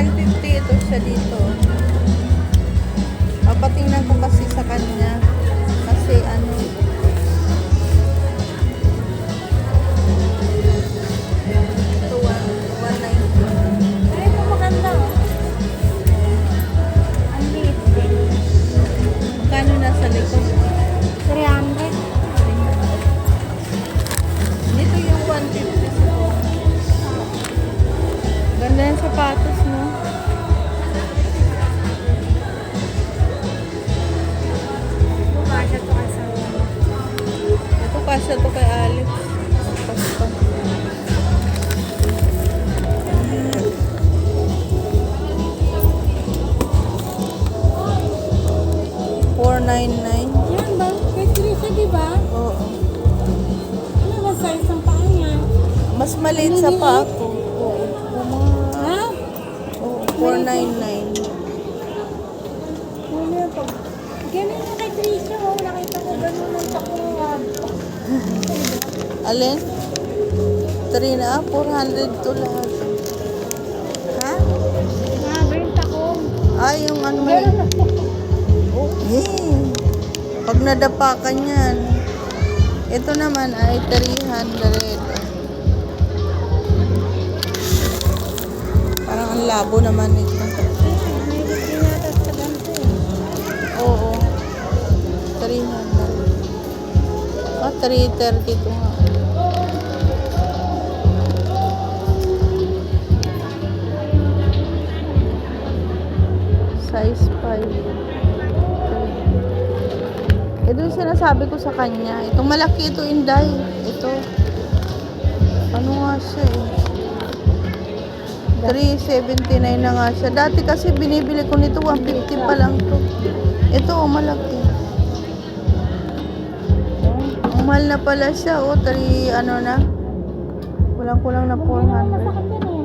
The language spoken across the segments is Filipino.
150 ito siya dito. Papatingnan ko kasi sa kanya. Kasi ano, ito 190. Ay, ito Kasya to kay Alex. Four nine nine. Yan ba? Kay Trisha, di ba? Oo. Ano ba size ng paa niya? Mas maliit sa pa ako. Oo. Ha? Nine nine. Alin? Three na ah, 400 to lahat. Ha? Grabe yung takong. Ah, yung ano may... Okay. Pag nadapa ka niyan. Ito naman ay 300. Parang ang labo naman ito. 330 ito nga. Size 5. Ito yung sinasabi ko sa kanya. Itong malaki ito, Inday. Ito. Ano nga siya eh. 379 na nga siya. Dati kasi binibili ko nito 150 pa lang to. Ito oh, malaki. Mahal na pala siya. Oh, 3 ano na. Kulang-kulang na 400. Masakit yan eh.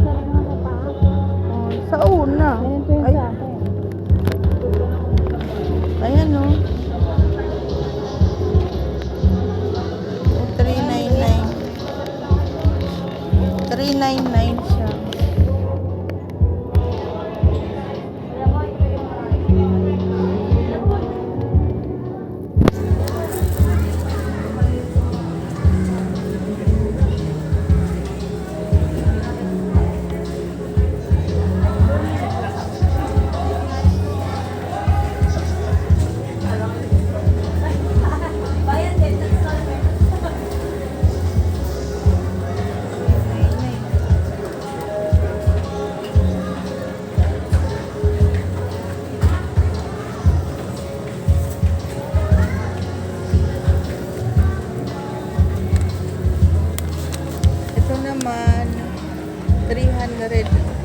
Oh, sa una. Ay, ayan oh. Oh, 399. 399 siya. 300.